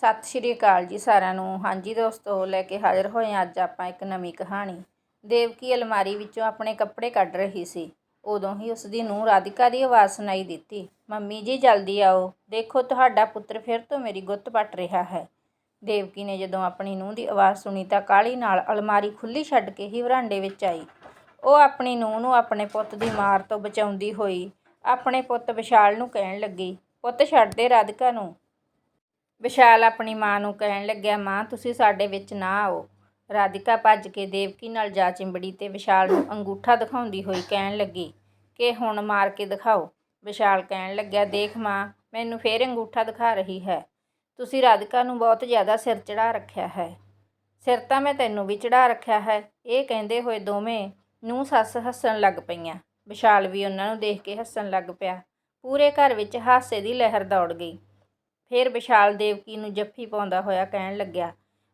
ਸਤਿ ਸ਼੍ਰੀ ਅਕਾਲ ਜੀ ਸਾਰਿਆਂ ਨੂੰ। ਹਾਂਜੀ ਦੋਸਤੋ, ਲੈ ਕੇ ਹਾਜ਼ਰ ਹੋਏ ਹਾਂ ਅੱਜ ਆਪਾਂ ਇੱਕ ਨਵੀਂ ਕਹਾਣੀ। ਦੇਵਕੀ ਅਲਮਾਰੀ ਵਿੱਚੋਂ ਆਪਣੇ ਕੱਪੜੇ ਕੱਢ ਰਹੀ ਸੀ। ਉਦੋਂ ਹੀ ਉਸ ਦੀ ਨੂੰਹ ਰਾਧਿਕਾ ਦੀ ਆਵਾਜ਼ ਸੁਣਾਈ ਦਿੱਤੀ। ਮੰਮੀ ਜੀ, ਜਲਦੀ ਆਓ। ਦੇਖੋ, ਤੁਹਾਡਾ ਪੁੱਤਰ ਫਿਰ ਤੋਂ ਮੇਰੀ ਗੁੱਤ ਪੱਟ ਰਿਹਾ ਹੈ। ਦੇਵਕੀ ਨੇ ਜਦੋਂ ਆਪਣੀ ਨੂੰਹ ਦੀ ਆਵਾਜ਼ ਸੁਣੀ ਤਾਂ ਕਾਹਲੀ ਨਾਲ ਅਲਮਾਰੀ ਖੁੱਲੀ ਛੱਡ ਕੇ ਹੀ ਵਰਾਂਡੇ ਵਿੱਚ ਆਈ। ਉਹ ਆਪਣੀ ਨੂੰਹ ਨੂੰ ਆਪਣੇ ਪੁੱਤ ਦੀ ਮਾਰ ਤੋਂ ਬਚਾਉਂਦੀ ਹੋਈ ਆਪਣੇ ਪੁੱਤ ਵਿਸ਼ਾਲ ਨੂੰ ਕਹਿਣ ਲੱਗੀ, ਪੁੱਤ, ਛੱਡ ਦੇ ਰਾਧਿਕਾ ਨੂੰ। ਵਿਸ਼ਾਲ ਆਪਣੀ ਮਾਂ ਨੂੰ ਕਹਿਣ ਲੱਗਿਆ, ਮਾਂ, ਤੁਸੀਂ ਸਾਡੇ ਵਿੱਚ ਨਾ ਆਓ। ਰਾਧਿਕਾ ਭੱਜ ਕੇ ਦੇਵਕੀ ਨਾਲ ਜਾ ਚਿੰਬੜੀ ਤੇ ਵਿਸ਼ਾਲ ਨੂੰ ਅੰਗੂਠਾ ਦਿਖਾਉਂਦੀ ਹੋਈ ਕਹਿਣ ਲੱਗੀ, ਕਿ ਹੁਣ ਮਾਰ ਕੇ ਦਿਖਾਓ। ਵਿਸ਼ਾਲ ਕਹਿਣ ਲੱਗਿਆ, ਦੇਖ ਮਾਂ, ਮੈਨੂੰ ਫੇਰ ਅੰਗੂਠਾ ਦਿਖਾ ਰਹੀ ਹੈ। ਤੁਸੀਂ ਰਾਧਿਕਾ ਨੂੰ ਬਹੁਤ ਜ਼ਿਆਦਾ ਸਿਰ ਚੜਾ ਰੱਖਿਆ ਹੈ। ਸਿਰ ਤਾਂ ਮੈਂ ਤੈਨੂੰ ਵੀ ਚੜਾ ਰੱਖਿਆ ਹੈ। ਇਹ ਕਹਿੰਦੇ ਹੋਏ ਦੋਵੇਂ ਨੂੰ ਸੱਸ ਹੱਸਣ ਲੱਗ ਪਈਆਂ। ਵਿਸ਼ਾਲ ਵੀ ਉਹਨਾਂ ਨੂੰ ਦੇਖ ਕੇ ਹੱਸਣ ਲੱਗ ਪਿਆ। ਪੂਰੇ ਘਰ ਵਿੱਚ ਹਾਸੇ ਦੀ ਲਹਿਰ ਦੌੜ ਗਈ। ਫਿਰ ਵਿਸ਼ਾਲ ਦੇਵਕੀ ਨੂੰ ਜੱਫੀ ਪਾਉਂਦਾ ਹੋਇਆ ਕਹਿਣ ਲੱਗਿਆ,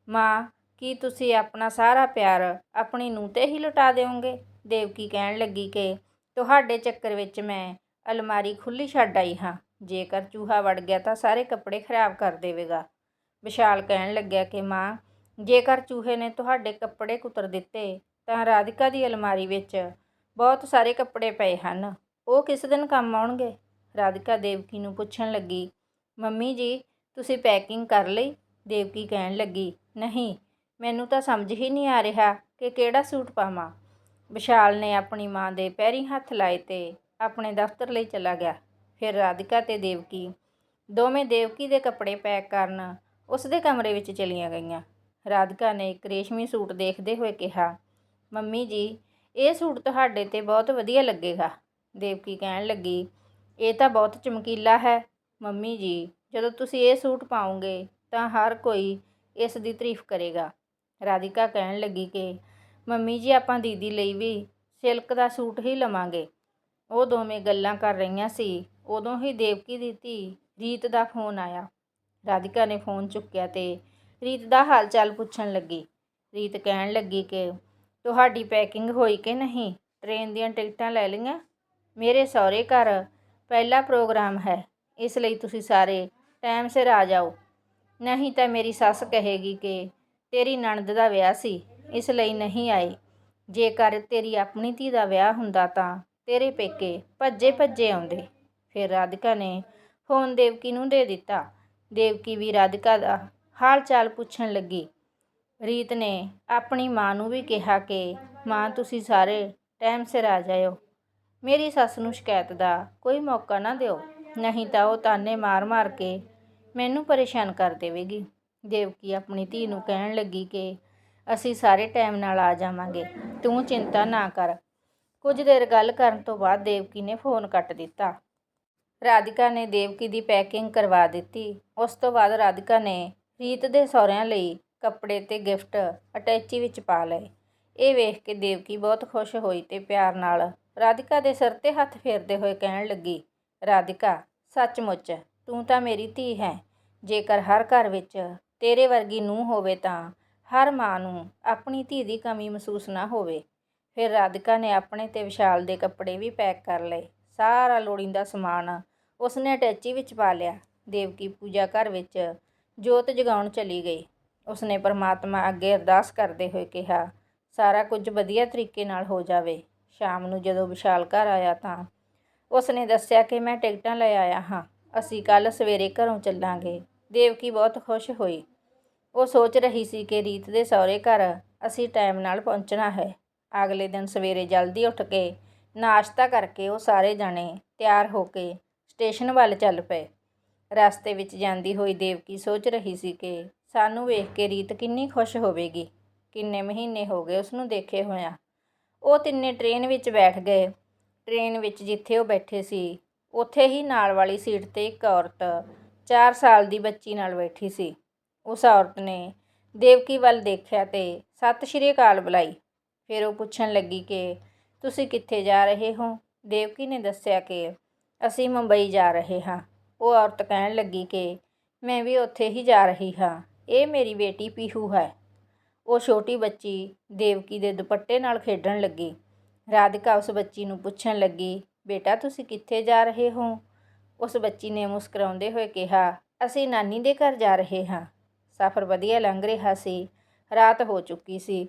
ਮਾਂ, ਕੀ ਤੁਸੀਂ ਆਪਣਾ ਸਾਰਾ ਪਿਆਰ ਆਪਣੀ ਨੂੰਹ ਤੇ ਹੀ ਲੁਟਾ ਦਿਓਗੇ? ਦੇਵਕੀ ਕਹਿਣ ਲੱਗੀ ਕਿ ਤੁਹਾਡੇ ਚੱਕਰ ਵਿੱਚ ਮੈਂ ਅਲਮਾਰੀ ਖੁੱਲੀ ਛੱਡ ਆਈ ਹਾਂ, ਜੇਕਰ ਚੂਹਾ ਵੜ ਗਿਆ ਤਾਂ ਸਾਰੇ ਕੱਪੜੇ ਖਰਾਬ ਕਰ ਦੇਵੇਗਾ। ਵਿਸ਼ਾਲ ਕਹਿਣ ਲੱਗਿਆ ਕਿ ਮਾਂ, ਜੇਕਰ ਚੂਹੇ ਨੇ ਤੁਹਾਡੇ ਕੱਪੜੇ ਕੁਤਰ ਦਿੱਤੇ ਤਾਂ ਰਾਧਿਕਾ ਦੀ ਅਲਮਾਰੀ ਵਿੱਚ ਬਹੁਤ ਸਾਰੇ ਕੱਪੜੇ ਪਏ ਹਨ, ਉਹ ਕਿਸ ਦਿਨ ਕੰਮ ਆਉਣਗੇ? ਰਾਧਿਕਾ ਦੇਵਕੀ ਨੂੰ ਪੁੱਛਣ ਲੱਗੀ ਮੰਮੀ ਜੀ, ਤੁਸੀਂ ਪੈਕਿੰਗ ਕਰ ਲਈ? ਦੇਵਕੀ ਕਹਿਣ ਲੱਗੀ, ਨਹੀਂ, ਮੈਨੂੰ ਤਾਂ ਸਮਝ ਹੀ ਨਹੀਂ ਆ ਰਿਹਾ ਕਿ ਕਿਹੜਾ ਸੂਟ ਪਾਵਾਂ। ਵਿਸ਼ਾਲ ਨੇ ਆਪਣੀ ਮਾਂ ਦੇ ਪੈਰੀਂ ਹੱਥ ਲਾਏ ਤੇ ਆਪਣੇ ਦਫ਼ਤਰ ਲਈ ਚਲਾ ਗਿਆ। ਫਿਰ ਰਾਧਿਕਾ ਤੇ ਦੇਵਕੀ, ਦੋਵੇਂ ਦੇਵਕੀ ਦੇ ਕੱਪੜੇ ਪੈਕ ਕਰਨ ਉਸ ਦੇ ਕਮਰੇ ਵਿੱਚ ਚਲੀਆਂ ਗਈਆਂ। ਰਾਧਿਕਾ ਨੇ ਇੱਕ ਰੇਸ਼ਮੀ ਸੂਟ ਦੇਖਦੇ ਹੋਏ ਕਿਹਾ, ਮੰਮੀ ਜੀ, ਇਹ ਸੂਟ ਤੁਹਾਡੇ ਤੇ ਬਹੁਤ ਵਧੀਆ ਲੱਗੇਗਾ। ਦੇਵਕੀ ਕਹਿਣ ਲੱਗੀ, ਇਹ ਤਾਂ ਬਹੁਤ ਚਮਕੀਲਾ ਹੈ ਮੰਮੀ ਜੀ, ਜਦੋਂ ਤੁਸੀਂ ਇਹ ਸੂਟ ਪਾਓਗੇ ਤਾਂ ਹਰ ਕੋਈ ਇਸ ਦੀ ਤਾਰੀਫ ਕਰੇਗਾ। ਰਾਧਿਕਾ ਕਹਿਣ ਲੱਗੀ ਕਿ ਮੰਮੀ ਜੀ, ਆਪਾਂ ਦੀਦੀ ਲਈ ਵੀ ਸਿਲਕ ਦਾ ਸੂਟ ਹੀ ਲਵਾਂਗੇ। ਉਹ ਦੋਵੇਂ ਗੱਲਾਂ ਕਰ ਰਹੀਆਂ ਸੀ। ਉਦੋਂ ਹੀ ਦੇਵਕੀ ਦੀ ਧੀ ਰੀਤ ਦਾ ਫੋਨ ਆਇਆ। ਰਾਧਿਕਾ ਨੇ ਫੋਨ ਚੁੱਕਿਆ ਤੇ ਰੀਤ ਦਾ ਹਾਲ ਚਾਲ ਪੁੱਛਣ ਲੱਗੀ। ਰੀਤ ਕਹਿਣ ਲੱਗੀ ਕਿ ਤੁਹਾਡੀ ਪੈਕਿੰਗ ਹੋਈ ਕਿ ਨਹੀਂ? ਟ੍ਰੇਨ ਦੀਆਂ ਟਿਕਟਾਂ ਲੈ ਲਈਆਂ? ਮੇਰੇ ਸਹੁਰੇ ਘਰ ਪਹਿਲਾ ਪ੍ਰੋਗਰਾਮ ਹੈ। ਇਸ ਲਈ ਤੁਸੀਂ ਸਾਰੇ ਟਾਈਮ ਸਿਰ ਆ ਜਾਓ। ਨਹੀਂ ਤਾਂ ਮੇਰੀ ਸੱਸ ਕਹੇਗੀ ਕਿ ਤੇਰੀ ਨਣਦ ਦਾ ਵਿਆਹ ਸੀ, ਇਸ ਲਈ ਨਹੀਂ ਆਏ ਜੇਕਰ ਤੇਰੀ ਆਪਣੀ ਧੀ ਦਾ ਵਿਆਹ ਹੁੰਦਾ ਤਾਂ ਤੇਰੇ ਪੇਕੇ ਭੱਜੇ ਭੱਜੇ ਆਉਂਦੇ। ਫਿਰ ਰਾਧਿਕਾ ਨੇ ਫੋਨ ਦੇਵਕੀ ਨੂੰ ਦੇ ਦਿੱਤਾ। ਦੇਵਕੀ ਵੀ ਰਾਧਿਕਾ ਦਾ ਹਾਲ ਚਾਲ ਪੁੱਛਣ ਲੱਗੀ। ਰੀਤ ਨੇ ਆਪਣੀ ਮਾਂ ਨੂੰ ਵੀ ਕਿਹਾ ਕਿ, ਮਾਂ, ਤੁਸੀਂ ਸਾਰੇ ਟਾਈਮ ਸਿਰ ਆ ਜਾਇਓ। ਮੇਰੀ ਸੱਸ ਨੂੰ ਸ਼ਿਕਾਇਤ ਦਾ ਕੋਈ ਮੌਕਾ ਨਾ ਦਿਓ। ਨਹੀਂ ਤਾਂ ਉਹ ਤਾਨੇ ਮਾਰ-ਮਾਰ ਕੇ ਮੈਨੂੰ ਪਰੇਸ਼ਾਨ ਕਰ ਦੇਵੇਗੀ। ਦੇਵਕੀ ਆਪਣੀ ਧੀ ਨੂੰ ਕਹਿਣ ਲੱਗੀ ਕਿ ਅਸੀਂ ਸਾਰੇ ਟਾਈਮ ਨਾਲ ਆ ਜਾਵਾਂਗੇ। ਤੂੰ ਚਿੰਤਾ ਨਾ ਕਰ। ਕੁਝ ਦੇਰ ਗੱਲ ਕਰਨ ਤੋਂ ਬਾਅਦ ਦੇਵਕੀ ਨੇ ਫੋਨ ਕੱਟ ਦਿੱਤਾ। ਰਾਧਿਕਾ ਨੇ ਦੇਵਕੀ ਦੀ ਪੈਕਿੰਗ ਕਰਵਾ ਦਿੱਤੀ। ਉਸ ਤੋਂ ਬਾਅਦ ਰਾਧਿਕਾ ਨੇ ਰੀਤ ਦੇ ਸਹੁਰਿਆਂ ਲਈ ਕੱਪੜੇ ਤੇ ਗਿਫਟ ਅਟੈਚੀ ਵਿੱਚ ਪਾ ਲਏ। ਇਹ ਵੇਖ ਕੇ ਦੇਵਕੀ ਬਹੁਤ ਖੁਸ਼ ਹੋਈ ਤੇ ਪਿਆਰ ਨਾਲ ਰਾਧਿਕਾ ਦੇ ਸਿਰ ਤੇ ਹੱਥ ਫੇਰਦੇ ਹੋਏ ਕਹਿਣ ਲੱਗੀ ਰਾਧਿਕਾ, ਸੱਚਮੁੱਚ, ਤੂੰ ਤਾਂ ਮੇਰੀ ਧੀ ਹੈ। ਜੇਕਰ ਹਰ ਘਰ ਵਿੱਚ ਤੇਰੇ ਵਰਗੀ ਨੂੰਹ ਹੋਵੇ ਤਾਂ ਹਰ ਮਾਂ ਨੂੰ ਆਪਣੀ ਧੀ ਦੀ ਕਮੀ ਮਹਿਸੂਸ ਨਾ ਹੋਵੇ। ਫਿਰ ਰਾਧਿਕਾ ਨੇ ਆਪਣੇ ਤੇ ਵਿਸ਼ਾਲ ਦੇ ਕੱਪੜੇ ਵੀ ਪੈਕ ਕਰ ਲਏ। ਸਾਰਾ ਲੋੜੀਂਦਾ ਸਮਾਨ ਉਸਨੇ ਅਟੈਚੀ ਵਿੱਚ ਪਾ ਲਿਆ। ਦੇਵਕੀ ਪੂਜਾ ਘਰ ਵਿੱਚ ਜੋਤ ਜਗਾਉਣ ਚਲੀ ਗਈ। ਉਸਨੇ ਪਰਮਾਤਮਾ ਅੱਗੇ ਅਰਦਾਸ ਕਰਦੇ ਹੋਏ ਕਿਹਾ, ਸਾਰਾ ਕੁਝ ਵਧੀਆ ਤਰੀਕੇ ਨਾਲ ਹੋ ਜਾਵੇ। ਸ਼ਾਮ ਨੂੰ ਜਦੋਂ ਵਿਸ਼ਾਲ ਘਰ ਆਇਆ ਤਾਂ ਉਸਨੇ ਦੱਸਿਆ ਕਿ ਮੈਂ ਟਿਕਟਾਂ ਲੈ ਆਇਆ ਹਾਂ। ਅਸੀਂ ਕੱਲ੍ਹ ਸਵੇਰੇ ਘਰੋਂ ਚੱਲਾਂਗੇ। ਦੇਵਕੀ ਬਹੁਤ ਖੁਸ਼ ਹੋਈ। ਉਹ ਸੋਚ ਰਹੀ ਸੀ ਕਿ ਰੀਤ ਦੇ ਸਹੁਰੇ ਘਰ ਅਸੀਂ ਟਾਈਮ ਨਾਲ ਪਹੁੰਚਣਾ ਹੈ। ਅਗਲੇ ਦਿਨ ਸਵੇਰੇ ਜਲਦੀ ਉੱਠ ਕੇ ਨਾਸ਼ਤਾ ਕਰਕੇ ਉਹ ਸਾਰੇ ਜਾਣੇ ਤਿਆਰ ਹੋ ਕੇ ਸਟੇਸ਼ਨ ਵੱਲ ਚੱਲ ਪਏ। ਰਸਤੇ ਵਿੱਚ ਜਾਂਦੀ ਹੋਈ ਦੇਵਕੀ ਸੋਚ ਰਹੀ ਸੀ ਕਿ ਸਾਨੂੰ ਵੇਖ ਕੇ ਰੀਤ ਕਿੰਨੀ ਖੁਸ਼ ਹੋਵੇਗੀ। ਕਿੰਨੇ ਮਹੀਨੇ ਹੋ ਗਏ ਉਸ ਨੂੰ ਦੇਖੇ ਹੋਇਆ। ਉਹ ਤਿੰਨੇ ਟ੍ਰੇਨ ਵਿੱਚ ਬੈਠ ਗਏ। ਟ੍ਰੇਨ ਵਿੱਚ ਜਿੱਥੇ ਉਹ ਬੈਠੇ ਸੀ, ਉੱਥੇ ਹੀ ਨਾਲ ਵਾਲੀ ਸੀਟ ਤੇ ਇੱਕ ਔਰਤ ਚਾਰ ਸਾਲ ਦੀ ਬੱਚੀ ਨਾਲ ਬੈਠੀ ਸੀ। ਉਸ ਔਰਤ ਨੇ ਦੇਵਕੀ ਵੱਲ ਦੇਖਿਆ ਅਤੇ ਸਤਿ ਸ਼੍ਰੀ ਅਕਾਲ ਬੁਲਾਈ। ਫਿਰ ਉਹ ਪੁੱਛਣ ਲੱਗੀ ਕਿ, ਤੁਸੀਂ ਕਿੱਥੇ ਜਾ ਰਹੇ ਹੋ? ਦੇਵਕੀ ਨੇ ਦੱਸਿਆ ਕਿ, ਅਸੀਂ ਮੁੰਬਈ ਜਾ ਰਹੇ ਹਾਂ। ਉਹ ਔਰਤ ਕਹਿਣ ਲੱਗੀ ਕਿ, ਮੈਂ ਵੀ ਉੱਥੇ ਹੀ ਜਾ ਰਹੀ ਹਾਂ। ਇਹ ਮੇਰੀ ਬੇਟੀ ਪੀਹੂ ਹੈ। ਉਹ ਛੋਟੀ ਬੱਚੀ ਦੇਵਕੀ ਦੇ ਦੁਪੱਟੇ ਨਾਲ ਖੇਡਣ ਲੱਗੀ। ਰਾਧਿਕਾ ਉਸ ਬੱਚੀ ਨੂੰ ਪੁੱਛਣ ਲੱਗੀ, ਬੇਟਾ, ਤੁਸੀਂ ਕਿੱਥੇ ਜਾ ਰਹੇ ਹੋ? ਉਸ ਬੱਚੀ ਨੇ ਮੁਸਕਰਾਉਂਦੇ ਹੋਏ ਕਿਹਾ, ਅਸੀਂ ਨਾਨੀ ਦੇ ਘਰ ਜਾ ਰਹੇ ਹਾਂ। ਸਫ਼ਰ ਵਧੀਆ ਲੰਘ ਰਿਹਾ ਸੀ, ਰਾਤ ਹੋ ਚੁੱਕੀ ਸੀ।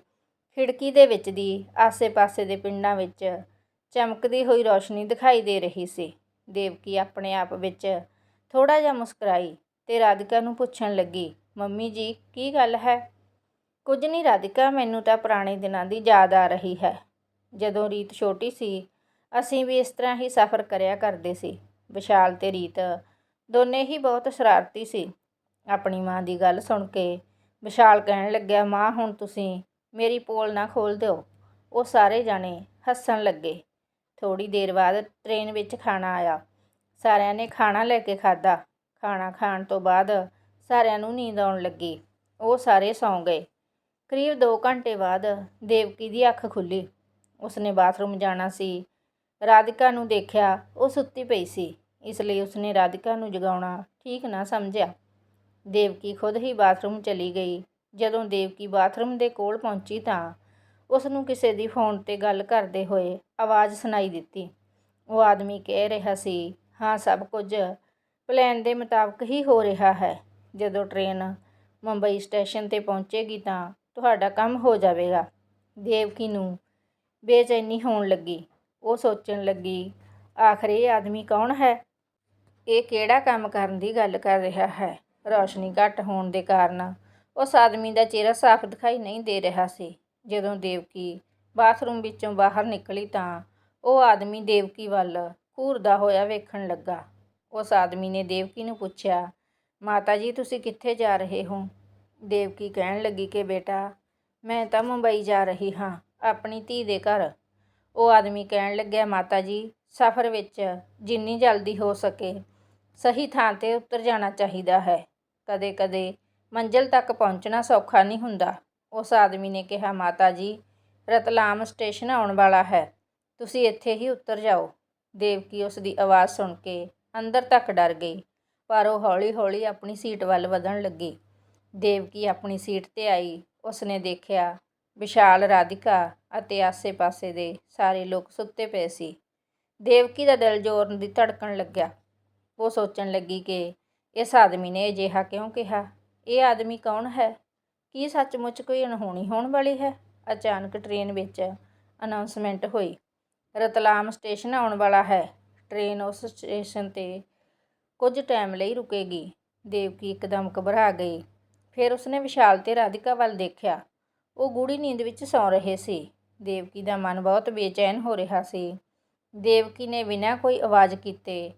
ਖਿੜਕੀ ਦੇ ਵਿੱਚ ਦੀ ਆਸੇ-ਪਾਸੇ ਦੇ ਪਿੰਡਾਂ ਵਿੱਚ ਚਮਕਦੀ ਹੋਈ ਰੋਸ਼ਨੀ ਦਿਖਾਈ ਦੇ ਰਹੀ ਸੀ। ਦੇਵਕੀ ਆਪਣੇ ਆਪ ਵਿੱਚ ਥੋੜਾ ਜਿਹਾ ਮੁਸਕਰਾਈ ਤੇ ਰਾਧਿਕਾ ਨੂੰ ਪੁੱਛਣ ਲੱਗੀ, ਮੰਮੀ ਜੀ, ਕੀ ਗੱਲ ਹੈ? ਕੁਝ ਨਹੀਂ ਰਾਧਿਕਾ, ਮੈਨੂੰ ਤਾਂ ਪੁਰਾਣੇ ਦਿਨਾਂ ਦੀ ਯਾਦ ਆ ਰਹੀ ਹੈ। ਜਦੋਂ ਰੀਤ ਛੋਟੀ ਸੀ, ਅਸੀਂ ਵੀ ਇਸ ਤਰ੍ਹਾਂ ਹੀ ਸਫ਼ਰ ਕਰਿਆ ਕਰਦੇ ਸੀ। ਵਿਸ਼ਾਲ ਅਤੇ ਰੀਤ ਦੋਨੇ ਹੀ ਬਹੁਤ ਸ਼ਰਾਰਤੀ ਸੀ। ਆਪਣੀ ਮਾਂ ਦੀ ਗੱਲ ਸੁਣ ਕੇ ਵਿਸ਼ਾਲ ਕਹਿਣ ਲੱਗਿਆ, ਮਾਂ, ਹੁਣ ਤੁਸੀਂ ਮੇਰੀ ਪੋਲ ਨਾ ਖੋਲ ਦਿਓ। ਉਹ ਸਾਰੇ ਜਾਣੇ ਹੱਸਣ ਲੱਗੇ। ਥੋੜੀ ਦੇਰ ਬਾਅਦ ਟ੍ਰੇਨ ਵਿੱਚ ਖਾਣਾ ਆਇਆ। ਸਾਰਿਆਂ ਨੇ ਖਾਣਾ ਲੈ ਕੇ ਖਾਧਾ। ਖਾਣਾ ਖਾਣ ਤੋਂ ਬਾਅਦ ਸਾਰਿਆਂ ਨੂੰ ਨੀਂਦ ਆਉਣ ਲੱਗੀ। ਉਹ ਸਾਰੇ ਸੌਂ ਗਏ। ਕਰੀਬ 2 ਘੰਟੇ ਬਾਅਦ ਦੇਵਕੀ ਦੀ ਅੱਖ ਖੁੱਲੀ ਉਸਨੇ ਬਾਥਰੂਮ ਜਾਣਾ ਸੀ। ਰਾਧਿਕਾ ਨੂੰ ਦੇਖਿਆ, ਉਹ ਸੁੱਤੀ ਪਈ ਸੀ। ਇਸ ਲਈ ਉਸਨੇ ਰਾਧਿਕਾ ਨੂੰ ਜਗਾਉਣਾ ਠੀਕ ਨਾ ਸਮਝਿਆ। ਦੇਵਕੀ ਖੁਦ ਹੀ ਬਾਥਰੂਮ ਚਲੀ ਗਈ। ਜਦੋਂ ਦੇਵਕੀ ਬਾਥਰੂਮ ਦੇ ਕੋਲ ਪਹੁੰਚੀ ਤਾਂ ਉਸ ਨੂੰ ਕਿਸੇ ਦੀ ਫੋਨ ਤੇ ਗੱਲ ਕਰਦੇ ਹੋਏ ਆਵਾਜ਼ ਸੁਣਾਈ ਦਿੱਤੀ। ਉਹ ਆਦਮੀ ਕਹਿ ਰਿਹਾ ਸੀ, ਹਾਂ, ਸਭ ਕੁਝ ਪਲਾਨ ਦੇ ਮੁਤਾਬਕ ਹੀ ਹੋ ਰਿਹਾ ਹੈ। ਜਦੋਂ ਟ੍ਰੇਨ ਮੁੰਬਈ ਸਟੇਸ਼ਨ ਤੇ ਪਹੁੰਚੇਗੀ ਤਾਂ ਤੁਹਾਡਾ ਕੰਮ ਹੋ ਜਾਵੇਗਾ। ਦੇਵਕੀ ਨੂੰ ਬੇਚੈਨੀ ਹੋਣ ਲੱਗੀ। ਉਹ ਸੋਚਣ ਲੱਗੀ, ਆਖਰ ਇਹ ਆਦਮੀ ਕੌਣ ਹੈ? ਇਹ ਕਿਹੜਾ ਕੰਮ ਕਰਨ ਦੀ ਗੱਲ ਕਰ ਰਿਹਾ ਹੈ? ਰੌਸ਼ਨੀ ਘੱਟ ਹੋਣ ਦੇ ਕਾਰਨ ਉਸ ਆਦਮੀ ਦਾ ਚਿਹਰਾ ਸਾਫ਼ ਦਿਖਾਈ ਨਹੀਂ ਦੇ ਰਿਹਾ ਸੀ। ਜਦੋਂ ਦੇਵਕੀ ਬਾਥਰੂਮ ਵਿੱਚੋਂ ਬਾਹਰ ਨਿਕਲੀ ਤਾਂ ਉਹ ਆਦਮੀ ਦੇਵਕੀ ਵੱਲ ਘੂਰਦਾ ਹੋਇਆ ਵੇਖਣ ਲੱਗਾ। ਉਸ ਆਦਮੀ ਨੇ ਦੇਵਕੀ ਨੂੰ ਪੁੱਛਿਆ, ਮਾਤਾ ਜੀ, ਤੁਸੀਂ ਕਿੱਥੇ ਜਾ ਰਹੇ ਹੋ? ਦੇਵਕੀ ਕਹਿਣ ਲੱਗੀ ਕਿ, ਬੇਟਾ, ਮੈਂ ਤਾਂ ਮੁੰਬਈ ਜਾ ਰਹੀ ਹਾਂ। ਆਪਣੀ ਧੀ ਦੇ ਘਰ। ਉਹ ਆਦਮੀ ਕਹਿਣ ਲੱਗਿਆ, ਮਾਤਾ ਜੀ, ਸਫ਼ਰ ਵਿੱਚ ਜਿੰਨੀ ਜਲਦੀ ਹੋ ਸਕੇ, ਸਹੀ ਥਾਂ ਤੇ ਉਤਰ ਜਾਣਾ ਚਾਹੀਦਾ ਹੈ। ਕਦੇ-ਕਦੇ ਮੰਜ਼ਿਲ ਤੱਕ ਪਹੁੰਚਣਾ ਸੌਖਾ ਨਹੀਂ ਹੁੰਦਾ। ਉਸ ਆਦਮੀ ਨੇ ਕਿਹਾ, ਮਾਤਾ ਜੀ, ਰਤਲਾਮ ਸਟੇਸ਼ਨ ਆਉਣ ਵਾਲਾ ਹੈ। ਤੁਸੀਂ ਇੱਥੇ ਹੀ ਉਤਰ ਜਾਓ। ਦੇਵਕੀ ਉਸ ਦੀ ਆਵਾਜ਼ ਸੁਣ ਕੇ ਅੰਦਰ ਤੱਕ ਡਰ ਗਈ, ਪਰ ਉਹ ਹੌਲੀ-ਹੌਲੀ ਆਪਣੀ ਸੀਟ ਵੱਲ ਵਧਣ ਲੱਗੀ। ਦੇਵਕੀ ਆਪਣੀ ਸੀਟ ਤੇ ਆਈ। ਉਸਨੇ ਦੇਖਿਆ ਵਿਸ਼ਾਲ ਰਾਧਿਕਾ ਅਤੇ ਆਸੇ-ਪਾਸੇ ਦੇ ਸਾਰੇ ਲੋਕ ਸੁੱਤੇ ਪਏ ਸੀ। ਦੇਵਕੀ ਦਾ ਦਿਲ ਜ਼ੋਰ ਦੀ ਧੜਕਣ ਲੱਗਿਆ। ਉਹ ਸੋਚਣ ਲੱਗੀ ਕਿ ਇਸ ਆਦਮੀ ਨੇ ਅਜਿਹਾ ਕਿਉਂ ਕਿਹਾ? ਇਹ ਆਦਮੀ ਕੌਣ ਹੈ? ਕੀ ਸੱਚਮੁੱਚ ਕੋਈ ਅਣਹੋਣੀ ਹੋਣ ਵਾਲੀ ਹੈ? ਅਚਾਨਕ ਟ੍ਰੇਨ ਵਿੱਚ ਅਨਾਉਂਸਮੈਂਟ ਹੋਈ। ਰਤਲਾਮ ਸਟੇਸ਼ਨ ਆਉਣ ਵਾਲਾ ਹੈ। ਟ੍ਰੇਨ ਉਸ ਸਟੇਸ਼ਨ ਤੇ ਕੁਝ ਟਾਈਮ ਲਈ ਰੁਕੇਗੀ। ਦੇਵਕੀ ਇੱਕਦਮ ਘਬਰਾ ਗਈ। ਫਿਰ ਉਸਨੇ ਵਿਸ਼ਾਲ ਤੇ ਰਾਧਿਕਾ ਵੱਲ ਦੇਖਿਆ। ਉਹ ਗੂੜੀ ਨੀਂਦ ਵਿੱਚ ਸੌਂ ਰਹੇ ਸੀ। ਦੇਵਕੀ ਦਾ ਮਨ ਬਹੁਤ ਬੇਚੈਨ ਹੋ ਰਿਹਾ ਸੀ। ਦੇਵਕੀ ਨੇ ਬਿਨਾਂ ਕੋਈ ਆਵਾਜ਼ ਕੀਤੇ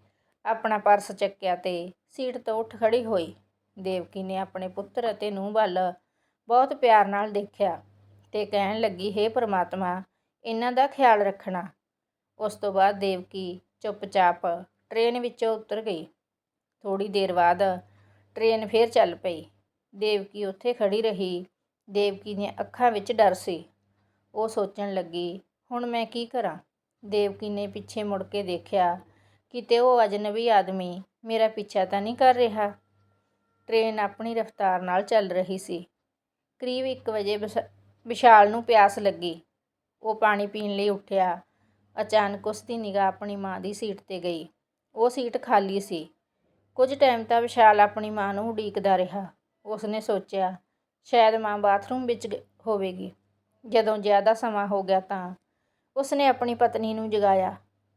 ਆਪਣਾ ਪਰਸ ਚੱਕਿਆ ਤੇ ਸੀਟ ਤੋਂ ਉੱਠ ਖੜੀ ਹੋਈ। ਦੇਵਕੀ ਨੇ ਆਪਣੇ ਪੁੱਤਰ ਅਤੇ ਨੂੰਹ ਵੱਲ ਬਹੁਤ ਪਿਆਰ ਨਾਲ ਦੇਖਿਆ ਤੇ ਕਹਿਣ ਲੱਗੀ, ਹੇ ਪ੍ਰਮਾਤਮਾ, ਇਹਨਾਂ ਦਾ ਖਿਆਲ ਰੱਖਣਾ। ਉਸ ਤੋਂ ਬਾਅਦ ਦੇਵਕੀ ਚੁੱਪਚਾਪ ਟ੍ਰੇਨ ਵਿੱਚੋਂ ਉਤਰ ਗਈ। ਥੋੜੀ ਦੇਰ ਬਾਅਦ ਟ੍ਰੇਨ ਫੇਰ ਚੱਲ ਪਈ। ਦੇਵਕੀ ਉੱਥੇ ਖੜੀ ਰਹੀ। ਦੇਵਕੀ ਦੀਆਂ ਅੱਖਾਂ ਵਿੱਚ ਡਰ ਸੀ। ਉਹ ਸੋਚਣ ਲੱਗੀ, ਹੁਣ ਮੈਂ ਕੀ ਕਰਾਂ? ਦੇਵਕੀ ਨੇ ਪਿੱਛੇ ਮੁੜ ਕੇ ਦੇਖਿਆ ਕਿਤੇ ਉਹ ਅਜਨਬੀ ਆਦਮੀ ਮੇਰਾ ਪਿੱਛਾ ਤਾਂ ਨਹੀਂ ਕਰ ਰਿਹਾ। ਟ੍ਰੇਨ ਆਪਣੀ ਰਫ਼ਤਾਰ ਨਾਲ ਚੱਲ ਰਹੀ ਸੀ। ਕਰੀਬ 1 ਵਜੇ ਵਿਸ਼ਾਲ ਨੂੰ ਪਿਆਸ ਲੱਗੀ। ਉਹ ਪਾਣੀ ਪੀਣ ਲਈ ਉੱਠਿਆ। ਅਚਾਨਕ ਉਸ ਦੀ ਨਿਗਾਹ ਆਪਣੀ ਮਾਂ ਦੀ ਸੀਟ ਤੇ ਗਈ। ਉਹ ਸੀਟ ਖਾਲੀ ਸੀ। ਕੁਝ ਟਾਈਮ ਤਾਂ ਵਿਸ਼ਾਲ ਆਪਣੀ ਮਾਂ ਨੂੰ ਉਡੀਕਦਾ ਰਿਹਾ। ਉਸਨੇ ਸੋਚਿਆ ਸ਼ਾਇਦ ਮਾਂ ਬਾਥਰੂਮ ਵਿੱਚ ਹੋਵੇਗੀ। ਜਦੋਂ ਜ਼ਿਆਦਾ ਸਮਾਂ ਹੋ ਗਿਆ ਤਾਂ ਉਸਨੇ ਆਪਣੀ ਪਤਨੀ ਨੂੰ ਜਗਾਇਆ।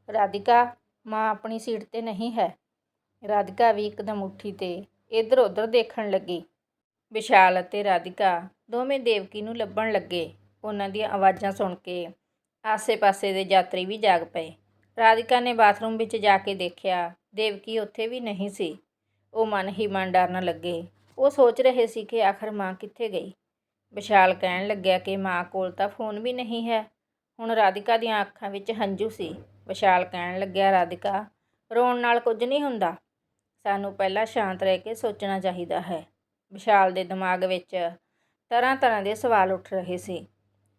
ਰਾਧਿਕਾ, ਮਾਂ ਆਪਣੀ ਸੀਟ ਤੇ ਨਹੀਂ ਹੈ। ਰਾਧਿਕਾ ਵੀ ਇੱਕਦਮ ਉੱਠੀ ਤੇ ਇੱਧਰ ਉੱਧਰ ਦੇਖਣ ਲੱਗੀ। ਵਿਸ਼ਾਲ ਅਤੇ ਰਾਧਿਕਾ ਦੋਵੇਂ ਦੇਵਕੀ ਨੂੰ ਲੱਭਣ ਲੱਗੇ। ਉਹਨਾਂ ਦੀਆਂ ਆਵਾਜ਼ਾਂ ਸੁਣ ਕੇ ਆਸੇ-ਪਾਸੇ ਦੇ ਯਾਤਰੀ ਵੀ ਜਾਗ ਪਏ। ਰਾਧਿਕਾ ਨੇ ਬਾਥਰੂਮ ਵਿੱਚ ਜਾ ਕੇ ਦੇਖਿਆ, ਦੇਵਕੀ ਉੱਥੇ ਵੀ ਨਹੀਂ ਸੀ। ਉਹ ਮਨ ਹੀ ਮਨ ਡਰਨ ਲੱਗੇ। ਉਹ ਸੋਚ ਰਹੇ ਸੀ ਕਿ ਆਖਰ ਮਾਂ ਕਿੱਥੇ ਗਈ। ਵਿਸ਼ਾਲ ਕਹਿਣ ਲੱਗਿਆ ਕਿ ਮਾਂ ਕੋਲ ਤਾਂ ਫੋਨ ਵੀ ਨਹੀਂ ਹੈ। ਹੁਣ ਰਾਧਿਕਾ ਦੀਆਂ ਅੱਖਾਂ ਵਿੱਚ ਹੰਝੂ ਸੀ। ਵਿਸ਼ਾਲ ਕਹਿਣ ਲੱਗਿਆ, ਰਾਧਿਕਾ, ਰੋਣ ਨਾਲ ਕੁਝ ਨਹੀਂ ਹੁੰਦਾ। ਸਾਨੂੰ ਪਹਿਲਾਂ ਸ਼ਾਂਤ ਰਹਿ ਕੇ ਸੋਚਣਾ ਚਾਹੀਦਾ ਹੈ। ਵਿਸ਼ਾਲ ਦੇ ਦਿਮਾਗ ਵਿੱਚ ਤਰ੍ਹਾਂ ਤਰ੍ਹਾਂ ਦੇ ਸਵਾਲ ਉੱਠ ਰਹੇ ਸੀ।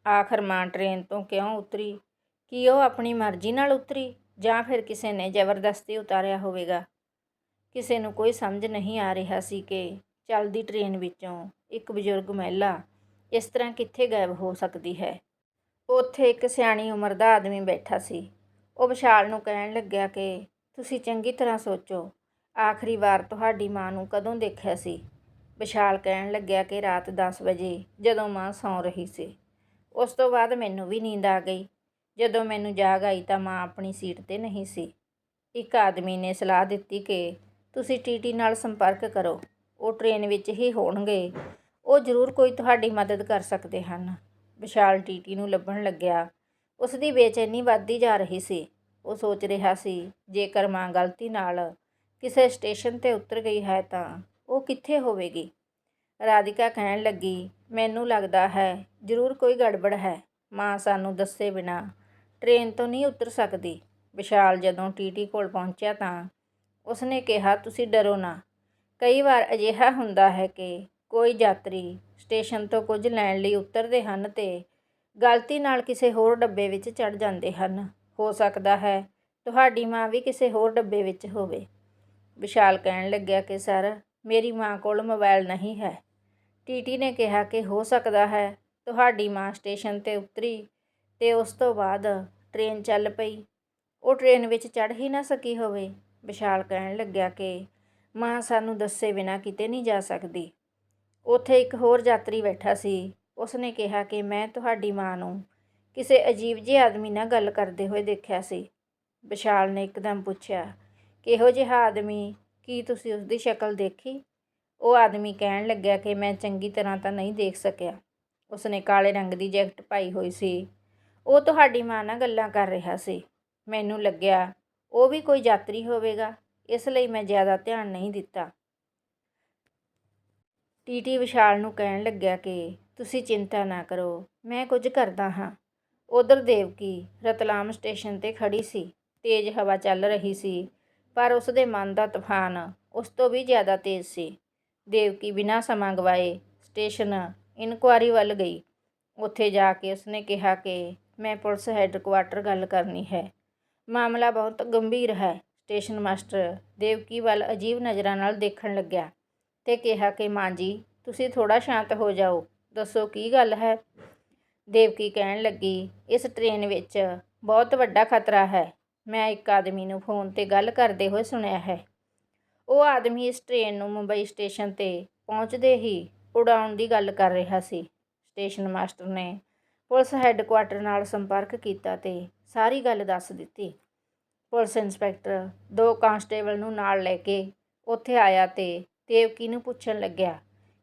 ਆਖਰ ਮਾਂ ਟ੍ਰੇਨ ਤੋਂ ਕਿਉਂ ਉਤਰੀ? ਕੀ ਉਹ ਆਪਣੀ ਮਰਜ਼ੀ ਨਾਲ ਉਤਰੀ? ਜਾਂ ਫਿਰ ਕਿਸੇ ਨੇ ਜ਼ਬਰਦਸਤੀ ਉਤਾਰਿਆ ਹੋਵੇਗਾ? ਕਿਸੇ ਨੂੰ ਕੋਈ ਸਮਝ ਨਹੀਂ ਆ ਰਿਹਾ ਸੀ ਕਿ ਚੱਲਦੀ ਟ੍ਰੇਨ ਵਿੱਚੋਂ ਇੱਕ ਬਜ਼ੁਰਗ ਮਹਿਲਾ ਇਸ ਤਰ੍ਹਾਂ ਕਿੱਥੇ ਗਾਇਬ ਹੋ ਸਕਦੀ ਹੈ? ਉੱਥੇ ਇੱਕ ਸਿਆਣੀ ਉਮਰ ਦਾ ਆਦਮੀ ਬੈਠਾ ਸੀ। ਉਹ ਵਿਸ਼ਾਲ ਨੂੰ ਕਹਿਣ ਲੱਗਿਆ ਕਿ ਤੁਸੀਂ ਚੰਗੀ ਤਰ੍ਹਾਂ ਸੋਚੋ, ਆਖਰੀ ਵਾਰ ਤੁਹਾਡੀ ਮਾਂ ਨੂੰ ਕਦੋਂ ਦੇਖਿਆ ਸੀ? ਵਿਸ਼ਾਲ ਕਹਿਣ ਲੱਗਿਆ ਕਿ ਰਾਤ 10 ਵਜੇ, ਜਦੋਂ ਮਾਂ ਸੌਂ ਰਹੀ ਸੀ। ਉਸ ਤੋਂ ਬਾਅਦ ਮੈਨੂੰ ਵੀ ਨੀਂਦ ਆ ਗਈ। ਜਦੋਂ ਮੈਨੂੰ ਜਾਗ ਆਈ ਤਾਂ ਮਾਂ ਆਪਣੀ ਸੀਟ ਤੇ ਨਹੀਂ ਸੀ। ਇੱਕ ਆਦਮੀ ਨੇ ਸਲਾਹ ਦਿੱਤੀ ਕਿ ਤੁਸੀਂ ਟੀਟੀ ਨਾਲ ਸੰਪਰਕ ਕਰੋ। ਉਹ ਟ੍ਰੇਨ ਵਿੱਚ ਹੀ ਹੋਣਗੇ। ਉਹ ਜ਼ਰੂਰ ਕੋਈ ਤੁਹਾਡੀ ਮਦਦ ਕਰ ਸਕਦੇ ਹਨ। ਵਿਸ਼ਾਲ ਟੀਟੀ ਨੂੰ ਲੱਭਣ ਲੱਗਿਆ। ਉਸ ਦੀ ਬੇਚੈਨੀ ਵੱਧਦੀ ਜਾ ਰਹੀ ਸੀ। ਉਹ ਸੋਚ ਰਿਹਾ ਸੀ, ਜੇਕਰ ਮਾਂ ਗਲਤੀ ਨਾਲ ਕਿਸੇ ਸਟੇਸ਼ਨ ਤੇ ਉਤਰ ਗਈ ਹੈ ਤਾਂ ਉਹ ਕਿੱਥੇ ਹੋਵੇਗੀ? ਰਾਧਿਕਾ ਕਹਿਣ ਲੱਗੀ, ਮੈਨੂੰ ਲੱਗਦਾ ਹੈ, ਜ਼ਰੂਰ ਕੋਈ ਗੜਬੜ ਹੈ। ਮਾਂ ਸਾਨੂੰ ਦੱਸੇ ਬਿਨਾ ਟ੍ਰੇਨ ਤੋਂ ਨਹੀਂ ਉਤਰ ਸਕਦੀ। ਵਿਸ਼ਾਲ ਜਦੋਂ ਟੀਟੀ ਕੋਲ ਪਹੁੰਚਿਆ ਤਾਂ ਉਸਨੇ ਕਿਹਾ, ਤੁਸੀਂ ਡਰੋ ਨਾ। ਕਈ ਵਾਰ ਅਜਿਹਾ ਹੁੰਦਾ ਹੈ ਕਿ ਕੋਈ ਯਾਤਰੀ ਸਟੇਸ਼ਨ ਤੋਂ ਕੁਝ ਲੈਣ ਲਈ ਉਤਰਦੇ ਹਨ ਤੇ ਗਲਤੀ ਨਾਲ ਕਿਸੇ ਹੋਰ ਡੱਬੇ ਵਿੱਚ ਚੜ ਜਾਂਦੇ ਹਨ। ਹੋ ਸਕਦਾ ਹੈ ਤੁਹਾਡੀ ਮਾਂ ਵੀ ਕਿਸੇ ਹੋਰ ਡੱਬੇ ਵਿੱਚ ਹੋਵੇ। ਵਿਸ਼ਾਲ ਕਹਿਣ ਲੱਗਿਆ ਕਿ, ਸਰ, ਮੇਰੀ ਮਾਂ ਕੋਲ ਮੋਬਾਈਲ ਨਹੀਂ ਹੈ। ਟੀਟੀ ਨੇ ਕਿਹਾ ਕਿ, ਹੋ ਸਕਦਾ ਹੈ ਤੁਹਾਡੀ ਮਾਂ ਸਟੇਸ਼ਨ ਤੇ ਉਤਰੀ ਤੇ ਉਸ ਤੋਂ ਬਾਅਦ ਟ੍ਰੇਨ ਚੱਲ ਪਈ। ਉਹ ਟ੍ਰੇਨ ਵਿੱਚ ਚੜ ਹੀ ਨਾ ਸਕੀ ਹੋਵੇ। ਵਿਸ਼ਾਲ ਕਹਿਣ ਲੱਗਿਆ ਕਿ ਮਾਂ ਸਾਨੂੰ ਦੱਸੇ ਬਿਨਾਂ ਕਿਤੇ ਨਹੀਂ ਜਾ ਸਕਦੀ। ਉੱਥੇ ਇੱਕ ਹੋਰ ਯਾਤਰੀ ਬੈਠਾ ਸੀ। ਉਸਨੇ ਕਿਹਾ ਕਿ ਮੈਂ ਤੁਹਾਡੀ ਮਾਂ ਨੂੰ ਕਿਸੇ ਅਜੀਬ ਜਿਹੇ ਆਦਮੀ ਨਾਲ ਗੱਲ ਕਰਦੇ ਹੋਏ ਦੇਖਿਆ ਸੀ। ਵਿਸ਼ਾਲ ਨੇ ਇੱਕਦਮ ਪੁੱਛਿਆ, ਕਿਹੋ ਜਿਹਾ ਆਦਮੀ? ਕੀ ਤੁਸੀਂ ਉਸਦੀ ਸ਼ਕਲ ਦੇਖੀ? ਉਹ ਆਦਮੀ ਕਹਿਣ ਲੱਗਿਆ ਕਿ ਮੈਂ ਚੰਗੀ ਤਰ੍ਹਾਂ ਤਾਂ ਨਹੀਂ ਦੇਖ ਸਕਿਆ। ਉਸਨੇ ਕਾਲੇ ਰੰਗ ਦੀ ਜੈਕਟ ਪਾਈ ਹੋਈ ਸੀ। ਉਹ ਤੁਹਾਡੀ ਮਾਂ ਨਾਲ ਗੱਲਾਂ ਕਰ ਰਿਹਾ ਸੀ। ਮੈਨੂੰ ਲੱਗਿਆ, ਉਹ ਵੀ ਕੋਈ ਯਾਤਰੀ ਹੋਵੇਗਾ? ਇਸ ਲਈ ਮੈਂ ਜ਼ਿਆਦਾ ਧਿਆਨ ਨਹੀਂ ਦਿੱਤਾ। ਟੀਟੀ ਵਿਸ਼ਾਲ ਨੂੰ ਕਹਿਣ ਲੱਗਿਆ ਕਿ ਤੁਸੀਂ ਚਿੰਤਾ ਨਾ ਕਰੋ, ਮੈਂ ਕੁਝ ਕਰਦਾ ਹਾਂ। ਉਧਰ ਦੇਵਕੀ ਰਤਲਾਮ ਸਟੇਸ਼ਨ ਤੇ ਖੜੀ ਸੀ। ਤੇਜ਼ ਹਵਾ ਚੱਲ ਰਹੀ ਸੀ, ਪਰ ਉਸ ਦੇ ਮਨ ਦਾ ਤੂਫਾਨ ਉਸ ਤੋਂ ਵੀ ਜ਼ਿਆਦਾ ਤੇਜ਼ ਸੀ। ਦੇਵਕੀ ਬਿਨਾਂ ਸਮਾਂ ਗਵਾਏ ਸਟੇਸ਼ਨ ਇਨਕੁਆਰੀ ਵੱਲ ਗਈ। ਉੱਥੇ ਜਾ ਕੇ ਉਸਨੇ ਕਿਹਾ ਕਿ ਮੈਂ ਪੁਲਿਸ ਹੈੱਡਕੁਆਟਰ ਗੱਲ ਕਰਨੀ ਹੈ। ਮਾਮਲਾ ਬਹੁਤ ਗੰਭੀਰ ਹੈ। ਸਟੇਸ਼ਨ ਮਾਸਟਰ ਦੇਵਕੀ ਵੱਲ ਅਜੀਬ ਨਜ਼ਰਾਂ ਨਾਲ ਦੇਖਣ ਲੱਗਿਆ ਤੇ ਕਿਹਾ ਕਿ, ਮਾਂ ਜੀ, ਤੁਸੀਂ ਥੋੜਾ ਸ਼ਾਂਤ ਹੋ ਜਾਓ। ਦੱਸੋ ਕੀ ਗੱਲ ਹੈ? ਦੇਵਕੀ ਕਹਿਣ ਲੱਗੀ, ਇਸ ਟ੍ਰੇਨ ਵਿੱਚ ਬਹੁਤ ਵੱਡਾ ਖਤਰਾ ਹੈ। ਮੈਂ ਇੱਕ ਆਦਮੀ ਨੂੰ ਫੋਨ ਤੇ ਗੱਲ ਕਰਦੇ ਹੋਏ ਸੁਣਿਆ ਹੈ। ਉਹ ਆਦਮੀ ਇਸ ਟ੍ਰੇਨ ਨੂੰ ਮੁੰਬਈ ਸਟੇਸ਼ਨ ਤੇ ਪਹੁੰਚਦੇ ਹੀ ਉਡਾਉਣ ਦੀ ਗੱਲ ਕਰ ਰਿਹਾ ਸੀ। ਸਟੇਸ਼ਨ ਮਾਸਟਰ ਨੇ ਪੁਲਿਸ ਹੈੱਡਕੁਆਟਰ ਨਾਲ ਸੰਪਰਕ ਕੀਤਾ ਤੇ ਸਾਰੀ ਗੱਲ ਦੱਸ ਦਿੱਤੀ। ਪੁਲਿਸ ਇੰਸਪੈਕਟਰ ਦੋ ਕਾਂਸਟੇਬਲ ਨੂੰ ਨਾਲ ਲੈ ਕੇ ਉੱਥੇ ਆਇਆ ਅਤੇ ਦੇਵਕੀ ਨੂੰ ਪੁੱਛਣ ਲੱਗਿਆ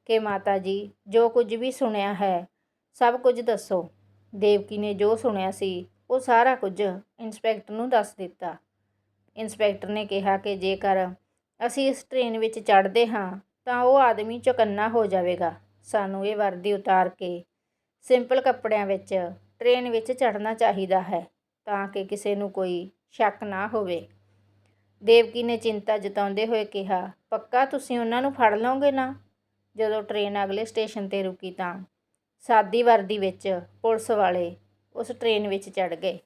ਕਿ ਮਾਤਾ ਜੀ, ਜੋ ਕੁਝ ਵੀ ਸੁਣਿਆ ਹੈ, ਸਭ ਕੁਝ ਦੱਸੋ। ਦੇਵਕੀ ਨੇ ਜੋ ਸੁਣਿਆ ਸੀ, ਉਹ ਸਾਰਾ ਕੁਝ ਇੰਸਪੈਕਟਰ ਨੂੰ ਦੱਸ ਦਿੱਤਾ। ਇੰਸਪੈਕਟਰ ਨੇ ਕਿਹਾ ਕਿ ਜੇਕਰ ਅਸੀਂ ਇਸ ਟ੍ਰੇਨ ਵਿੱਚ ਚੜ੍ਹਦੇ ਹਾਂ, ਤਾਂ ਉਹ ਆਦਮੀ ਚੁਕੰਨਾ ਹੋ ਜਾਵੇਗਾ। ਸਾਨੂੰ ਇਹ ਵਰਦੀ ਉਤਾਰ ਕੇ ਸਿੰਪਲ ਕੱਪੜਿਆਂ ਵਿੱਚ ਟ੍ਰੇਨ ਵਿੱਚ ਚੜ੍ਹਨਾ ਚਾਹੀਦਾ ਹੈ, ਤਾਂ ਕਿ ਕਿਸੇ ਨੂੰ ਕੋਈ ਸ਼ੱਕ ਨਾ ਹੋਵੇ। ਦੇਵਕੀ ਨੇ ਚਿੰਤਾ ਜਤਾਉਂਦੇ ਹੋਏ ਕਿਹਾ, ਪੱਕਾ ਤੁਸੀਂ ਉਹਨਾਂ ਨੂੰ ਫੜ ਲਓਗੇ ਨਾ? ਜਦੋਂ ਟ੍ਰੇਨ ਅਗਲੇ ਸਟੇਸ਼ਨ ਤੇ ਰੁਕੀ ਤਾਂ ਸਾਦੀ ਵਰਦੀ ਵਿੱਚ ਪੁਲਿਸ ਵਾਲੇ ਉਸ ਟ੍ਰੇਨ ਵਿੱਚ ਚੜ ਗਏ।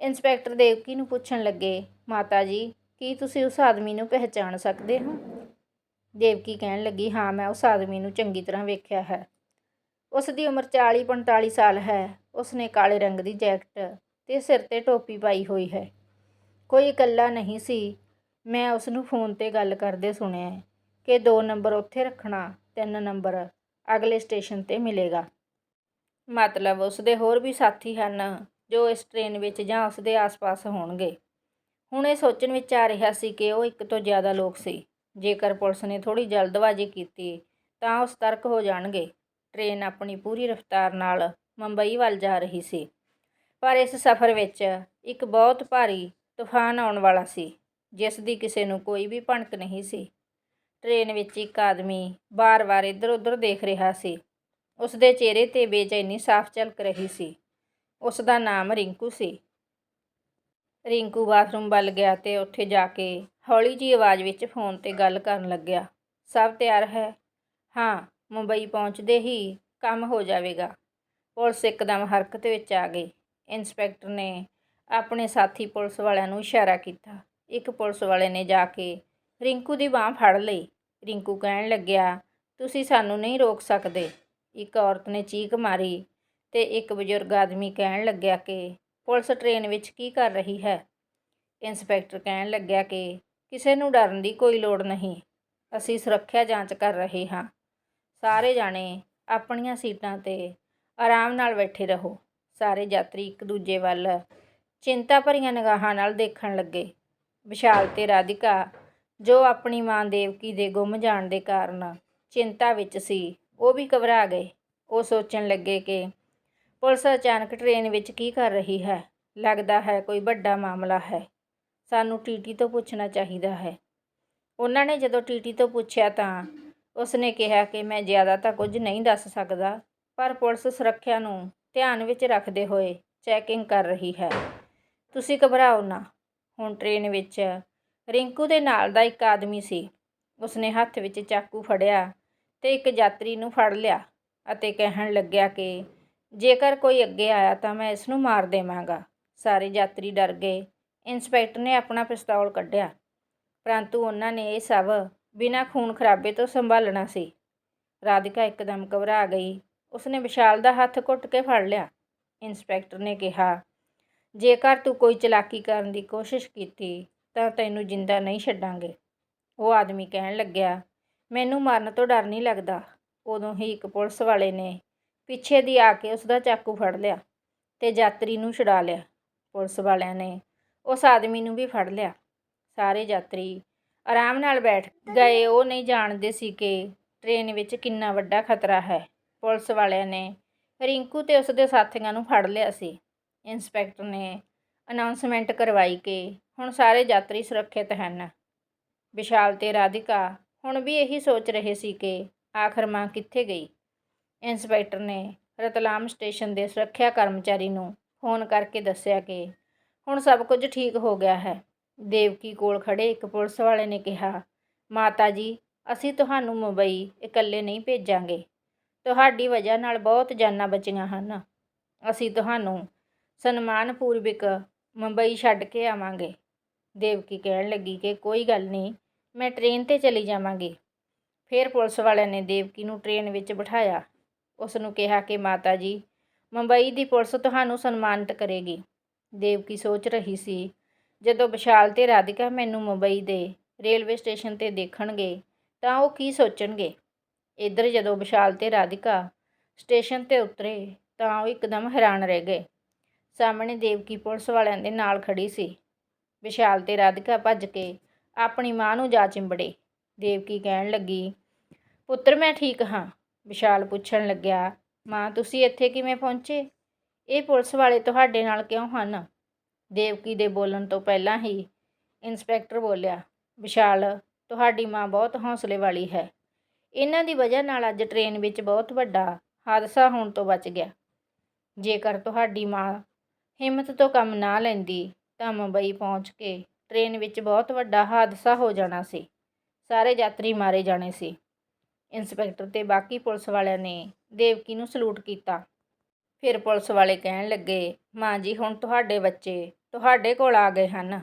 ਇੰਸਪੈਕਟਰ ਦੇਵਕੀ ਨੂੰ ਪੁੱਛਣ ਲੱਗੇ, ਮਾਤਾ ਜੀ, ਕੀ ਤੁਸੀਂ ਉਸ ਆਦਮੀ ਨੂੰ ਪਹਿਚਾਣ ਸਕਦੇ ਹੋ? ਦੇਵਕੀ ਕਹਿਣ ਲੱਗੀ, ਹਾਂ, ਮੈਂ ਉਸ ਆਦਮੀ ਨੂੰ ਚੰਗੀ ਤਰ੍ਹਾਂ ਵੇਖਿਆ ਹੈ। ਉਸ ਦੀ ਉਮਰ 40 45 ਸਾਲ ਹੈ। ਉਸ ਨੇ ਕਾਲੇ ਰੰਗ ਦੀ ਜੈਕਟ ਤੇ ਸਿਰ ਤੇ ਟੋਪੀ ਪਾਈ ਹੋਈ ਹੈ। ਕੋਈ ਇਕੱਲਾ ਨਹੀਂ ਸੀ। ਮੈਂ ਉਸ ਨੂੰ ਫੋਨ ਤੇ ਗੱਲ ਕਰਦੇ ਸੁਣਿਆ ਕਿ ਦੋ ਨੰਬਰ ਉੱਥੇ ਰੱਖਣਾ, ਤਿੰਨ ਨੰਬਰ ਅਗਲੇ ਸਟੇਸ਼ਨ ਤੇ ਮਿਲੇਗਾ। ਮਤਲਬ ਉਸ ਦੇ ਹੋਰ ਵੀ ਸਾਥੀ ਹਨ ਜੋ ਇਸ ਟ੍ਰੇਨ ਵਿੱਚ ਜਾਂ ਉਸ ਦੇ ਆਸ-ਪਾਸ ਹੋਣਗੇ। ਹੁਣ ਇਹ ਸੋਚਣ ਵਿੱਚ ਆ ਰਿਹਾ ਸੀ ਕਿ ਉਹ ਇੱਕ ਤੋਂ ਜ਼ਿਆਦਾ ਲੋਕ ਸੀ। ਜੇਕਰ ਪੁਲਿਸ ਨੇ ਥੋੜੀ ਜਲਦਬਾਜ਼ੀ ਕੀਤੀ, ਤਾਂ ਉਹ ਸਤਰਕ ਹੋ ਜਾਣਗੇ। ਟ੍ਰੇਨ ਆਪਣੀ ਪੂਰੀ ਰਫ਼ਤਾਰ ਨਾਲ ਮੁੰਬਈ ਵੱਲ ਜਾ ਰਹੀ ਸੀ। ਪਰ ਇਸ ਸਫ਼ਰ ਵਿੱਚ ਇੱਕ ਬਹੁਤ ਭਾਰੀ ਤੂਫਾਨ ਆਉਣ ਵਾਲਾ ਸੀ, ਜਿਸ ਦੀ ਕਿਸੇ ਨੂੰ ਕੋਈ ਵੀ ਭਣਕ ਨਹੀਂ ਸੀ। ਟ੍ਰੇਨ ਵਿੱਚ ਇੱਕ ਆਦਮੀ ਬਾਰ-ਬਾਰ ਇੱਧਰ-ਉੱਧਰ ਦੇਖ ਰਿਹਾ ਸੀ। ਉਸ ਦੇ ਚਿਹਰੇ ਤੇ ਬੇਚੈਨੀ ਸਾਫ਼ ਝਲਕ ਰਹੀ ਸੀ। ਉਸ ਦਾ ਨਾਮ ਰਿੰਕੂ ਸੀ। ਰਿੰਕੂ ਬਾਥਰੂਮ ਵੱਲ ਗਿਆ ਤੇ ਉੱਥੇ ਜਾ ਕੇ ਹੌਲੀ ਜੀ ਆਵਾਜ਼ ਵਿੱਚ ਫੋਨ ਤੇ ਗੱਲ ਕਰਨ ਲੱਗਿਆ। ਸਭ ਤਿਆਰ ਹੈ? ਹਾਂ, ਮੁੰਬਈ ਪਹੁੰਚਦੇ ਹੀ ਕੰਮ ਹੋ ਜਾਵੇਗਾ। ਪੁਲਿਸ ਇੱਕਦਮ ਹਰਕਤ ਵਿੱਚ ਆ ਗਈ। ਇੰਸਪੈਕਟਰ ਨੇ ਆਪਣੇ ਸਾਥੀ ਪੁਲਿਸ ਵਾਲਿਆਂ ਨੂੰ ਇਸ਼ਾਰਾ ਕੀਤਾ। ਇੱਕ ਪੁਲਿਸ ਵਾਲੇ ਨੇ ਜਾ ਕੇ ਰਿੰਕੂ ਦੀ ਬਾਹ ਫੜ ਲਈ। ਰਿੰਕੂ ਕਹਿਣ ਲੱਗਿਆ, ਤੁਸੀਂ ਸਾਨੂੰ ਨਹੀਂ ਰੋਕ ਸਕਦੇ। ਇੱਕ ਔਰਤ ਨੇ ਚੀਕ ਮਾਰੀ ਤੇ ਇੱਕ ਬਜ਼ੁਰਗ ਆਦਮੀ ਕਹਿਣ ਲੱਗਿਆ ਕਿ, ਪੁਲਿਸ ਟ੍ਰੇਨ ਵਿੱਚ ਕੀ ਕਰ ਰਹੀ ਹੈ? ਇੰਸਪੈਕਟਰ ਕਹਿਣ ਲੱਗਿਆ ਕਿ, ਕਿਸੇ ਨੂੰ ਡਰਨ ਦੀ ਕੋਈ ਲੋੜ ਨਹੀਂ। ਅਸੀਂ ਸੁਰੱਖਿਆ ਜਾਂਚ ਕਰ ਰਹੇ ਹਾਂ। ਸਾਰੇ ਜਾਣੇ ਆਪਣੀਆਂ ਸੀਟਾਂ 'ਤੇ ਆਰਾਮ ਨਾਲ ਬੈਠੇ ਰਹੋ। ਸਾਰੇ ਯਾਤਰੀ ਇੱਕ ਦੂਜੇ ਵੱਲ ਚਿੰਤਾ ਭਰੀਆਂ ਨਿਗਾਹਾਂ ਨਾਲ ਦੇਖਣ ਲੱਗੇ। ਵਿਸ਼ਾਲ ਤੇ ਰਾਧਿਕਾ, ਜੋ ਆਪਣੀ ਮਾਂ ਦੇਵਕੀ ਦੇ ਗੁੰਮ ਜਾਣ ਦੇ ਕਾਰਨ ਚਿੰਤਾ ਵਿੱਚ ਸੀ, ਉਹ ਵੀ ਘਬਰਾ ਗਏ। ਉਹ ਸੋਚਣ ਲੱਗੇ ਕਿ ਪੁਲਿਸ ਅਚਾਨਕ ਟ੍ਰੇਨ ਵਿੱਚ ਕੀ ਕਰ ਰਹੀ ਹੈ? ਲੱਗਦਾ ਹੈ ਕੋਈ ਵੱਡਾ ਮਾਮਲਾ ਹੈ। ਸਾਨੂੰ ਟੀਟੀ ਤੋਂ ਪੁੱਛਣਾ ਚਾਹੀਦਾ ਹੈ। ਉਹਨਾਂ ਨੇ ਜਦੋਂ ਟੀਟੀ ਤੋਂ ਪੁੱਛਿਆ ਤਾਂ ਉਸਨੇ ਕਿਹਾ ਕਿ ਮੈਂ ਜ਼ਿਆਦਾ ਤਾਂ ਕੁਝ ਨਹੀਂ ਦੱਸ ਸਕਦਾ, ਪਰ ਪੁਲਿਸ ਸੁਰੱਖਿਆ ਨੂੰ ਧਿਆਨ ਵਿੱਚ ਰੱਖਦੇ ਹੋਏ ਚੈਕਿੰਗ ਕਰ ਰਹੀ ਹੈ। ਤੁਸੀਂ ਘਬਰਾਓ ਨਾ। ਹੁਣ ਟ੍ਰੇਨ ਵਿੱਚ ਰਿੰਕੂ ਦੇ ਨਾਲ ਦਾ ਇੱਕ ਆਦਮੀ ਸੀ। ਉਸਨੇ ਹੱਥ ਵਿੱਚ ਚਾਕੂ ਫੜਿਆ ਤੇ ਇੱਕ ਯਾਤਰੀ ਨੂੰ ਫੜ ਲਿਆ ਅਤੇ ਕਹਿਣ ਲੱਗਿਆ ਕਿ ਜੇਕਰ ਕੋਈ ਅੱਗੇ ਆਇਆ ਤਾਂ ਮੈਂ ਇਸ ਨੂੰ ਮਾਰ ਦੇਵਾਂਗਾ। ਸਾਰੇ ਯਾਤਰੀ ਡਰ ਗਏ। ਇੰਸਪੈਕਟਰ ਨੇ ਆਪਣਾ ਪਿਸਤੌਲ ਕੱਢਿਆ। ਪਰੰਤੂ ਉਹਨਾਂ ਨੇ ਇਹ ਸਭ ਬਿਨਾਂ ਖੂਨ ਖਰਾਬੇ ਤੋਂ ਸੰਭਾਲਣਾ ਸੀ। ਰਾਧਿਕਾ ਇੱਕਦਮ ਘਬਰਾ ਗਈ। ਉਸਨੇ ਵਿਸ਼ਾਲ ਦਾ ਹੱਥ ਘੁੱਟ ਕੇ ਫੜ ਲਿਆ। ਇੰਸਪੈਕਟਰ ਨੇ ਕਿਹਾ ਜੇਕਰ ਤੂੰ ਕੋਈ ਚਲਾਕੀ ਕਰਨ ਦੀ ਕੋਸ਼ਿਸ਼ ਕੀਤੀ, ਤਾਂ ਤੈਨੂੰ ਜਿੰਦਾ ਨਹੀਂ ਛੱਡਾਂਗੇ। ਉਹ ਆਦਮੀ ਕਹਿਣ ਲੱਗਿਆ, ਮੈਨੂੰ ਮਰਨ ਤੋਂ ਡਰ ਨਹੀਂ ਲੱਗਦਾ। ਉਦੋਂ ਹੀ ਇੱਕ ਪੁਲਿਸ ਵਾਲੇ ਨੇ ਪਿੱਛੇ ਦੀ ਆ ਕੇ ਉਸ ਦਾ ਚਾਕੂ ਫੜ ਲਿਆ ਤੇ ਯਾਤਰੀ ਨੂੰ ਛੁਡਾ ਲਿਆ। ਪੁਲਿਸ ਵਾਲਿਆਂ ਨੇ ਉਸ ਆਦਮੀ ਨੂੰ ਵੀ ਫੜ ਲਿਆ। ਸਾਰੇ ਯਾਤਰੀ ਆਰਾਮ ਨਾਲ ਬੈਠ ਗਏ। ਉਹ ਨਹੀਂ ਜਾਣਦੇ ਸੀ ਕਿ ਟ੍ਰੇਨ ਵਿੱਚ ਕਿੰਨਾ ਵੱਡਾ ਖਤਰਾ ਹੈ। ਪੁਲਿਸ ਵਾਲਿਆਂ ਨੇ ਰਿੰਕੂ ਤੇ ਉਸ ਦੇ ਸਾਥੀਆਂ ਨੂੰ ਫੜ ਲਿਆ ਸੀ। ਇੰਸਪੈਕਟਰ ਨੇ ਅਨਾਉਂਸਮੈਂਟ ਕਰਵਾਈ ਕਿ ਹੁਣ ਸਾਰੇ ਯਾਤਰੀ ਸੁਰੱਖਿਅਤ ਹਨ। ਵਿਸ਼ਾਲ ਤੇ ਰਾਧਿਕਾ ਹੁਣ ਵੀ ਇਹੀ ਸੋਚ ਰਹੇ ਸੀ ਕਿ ਆਖਰ ਮਾਂ ਕਿੱਥੇ ਗਈ। ਇੰਸਪੈਕਟਰ ਨੇ ਰਤਲਾਮ ਸਟੇਸ਼ਨ ਦੇ ਸੁਰੱਖਿਆ ਕਰਮਚਾਰੀ ਨੂੰ ਫੋਨ ਕਰਕੇ ਦੱਸਿਆ ਕਿ ਹੁਣ ਸਭ ਕੁਝ ਠੀਕ ਹੋ ਗਿਆ ਹੈ। ਦੇਵਕੀ ਕੋਲ ਖੜੇ ਇੱਕ ਪੁਲਿਸ ਵਾਲੇ ਨੇ ਕਿਹਾ, ਮਾਤਾ ਜੀ, ਅਸੀਂ ਤੁਹਾਨੂੰ ਮੁੰਬਈ ਇਕੱਲੇ ਨਹੀਂ ਭੇਜਾਂਗੇ। ਤੁਹਾਡੀ ਵਜ੍ਹਾ ਨਾਲ ਬਹੁਤ ਜਾਨਾਂ ਬਚੀਆਂ ਹਨ। ਅਸੀਂ ਤੁਹਾਨੂੰ ਸਨਮਾਨ ਪੂਰਵਕ ਮੁੰਬਈ ਛੱਡ ਕੇ ਆਵਾਂਗੇ। ਦੇਵਕੀ ਕਹਿਣ ਲੱਗੀ ਕਿ ਕੋਈ ਗੱਲ ਨਹੀਂ, ਮੈਂ ਟ੍ਰੇਨ ਤੇ ਚਲੀ ਜਾਵਾਂਗੀ। ਫਿਰ ਪੁਲਿਸ ਵਾਲਿਆਂ ਨੇ ਦੇਵਕੀ ਨੂੰ ਟ੍ਰੇਨ ਵਿੱਚ ਬਿਠਾਇਆ। ਉਸ ਨੂੰ ਕਿਹਾ ਕਿ ਮਾਤਾ ਜੀ, ਮੁੰਬਈ ਦੀ ਪੁਲਿਸ ਤੁਹਾਨੂੰ ਸਨਮਾਨਿਤ ਕਰੇਗੀ। ਦੇਵਕੀ ਸੋਚ ਰਹੀ ਸੀ, ਜਦੋਂ ਵਿਸ਼ਾਲ ਤੇ ਰਾਧਿਕਾ ਮੈਨੂੰ ਮੁੰਬਈ ਦੇ ਰੇਲਵੇ ਸਟੇਸ਼ਨ ਤੇ ਦੇਖਣਗੇ, ਤਾਂ ਉਹ ਕੀ ਸੋਚਣਗੇ? ਇੱਧਰ ਜਦੋਂ ਵਿਸ਼ਾਲ ਤੇ ਰਾਧਿਕਾ ਸਟੇਸ਼ਨ ਤੇ ਉਤਰੇ, ਤਾਂ ਉਹ ਇੱਕਦਮ ਹੈਰਾਨ ਰਹਿ ਗਏ। ਸਾਹਮਣੇ ਦੇਵਕੀ ਪੁਲਿਸ ਵਾਲਿਆਂ ਦੇ ਨਾਲ ਖੜੀ ਸੀ। ਵਿਸ਼ਾਲ ਤੇ ਰਾਧਿਕਾ ਭੱਜ ਕੇ ਆਪਣੀ ਮਾਂ ਨੂੰ ਜਾ ਚਿੰਬੜੇ। ਦੇਵਕੀ ਕਹਿਣ ਲੱਗੀ, ਪੁੱਤਰ, ਮੈਂ ਠੀਕ ਹਾਂ। ਵਿਸ਼ਾਲ ਪੁੱਛਣ ਲੱਗਿਆ, ਮਾਂ, ਤੁਸੀਂ ਇੱਥੇ ਕਿਵੇਂ ਪਹੁੰਚੇ? ਇਹ ਪੁਲਿਸ ਵਾਲੇ ਤੁਹਾਡੇ ਨਾਲ ਕਿਉਂ ਹਨ? ਦੇਵਕੀ ਦੇ ਬੋਲਣ ਤੋਂ ਪਹਿਲਾਂ ਹੀ ਇੰਸਪੈਕਟਰ ਬੋਲਿਆ, ਵਿਸ਼ਾਲ, ਤੁਹਾਡੀ ਮਾਂ ਬਹੁਤ ਹੌਸਲੇ ਵਾਲੀ ਹੈ। ਇਹਨਾਂ ਦੀ ਵਜ੍ਹਾ ਨਾਲ ਅੱਜ ਟ੍ਰੇਨ ਵਿੱਚ ਬਹੁਤ ਵੱਡਾ ਹਾਦਸਾ ਹੋਣ ਤੋਂ ਬਚ ਗਿਆ। ਜੇਕਰ ਤੁਹਾਡੀ ਮਾਂ ਹਿੰਮਤ ਤੋਂ ਕੰਮ ਨਾ ਲੈਂਦੀ ਤਾਂ ਮੁੰਬਈ ਪਹੁੰਚ ਕੇ ਟ੍ਰੇਨ ਵਿੱਚ ਬਹੁਤ ਵੱਡਾ ਹਾਦਸਾ ਹੋ ਜਾਣਾ ਸੀ। ਸਾਰੇ ਯਾਤਰੀ ਮਾਰੇ ਜਾਣੇ ਸੀ। ਇੰਸਪੈਕਟਰ ਤੇ ਬਾਕੀ ਪੁਲਿਸ ਵਾਲਿਆਂ ਨੇ ਦੇਵਕੀ ਨੂੰ ਸਲੂਟ ਕੀਤਾ। ਫਿਰ ਪੁਲਿਸ ਵਾਲੇ ਕਹਿਣ ਲੱਗੇ, ਮਾਂ ਜੀ, ਹੁਣ ਤੁਹਾਡੇ ਬੱਚੇ ਤੁਹਾਡੇ ਕੋਲ ਆ ਗਏ ਹਨ।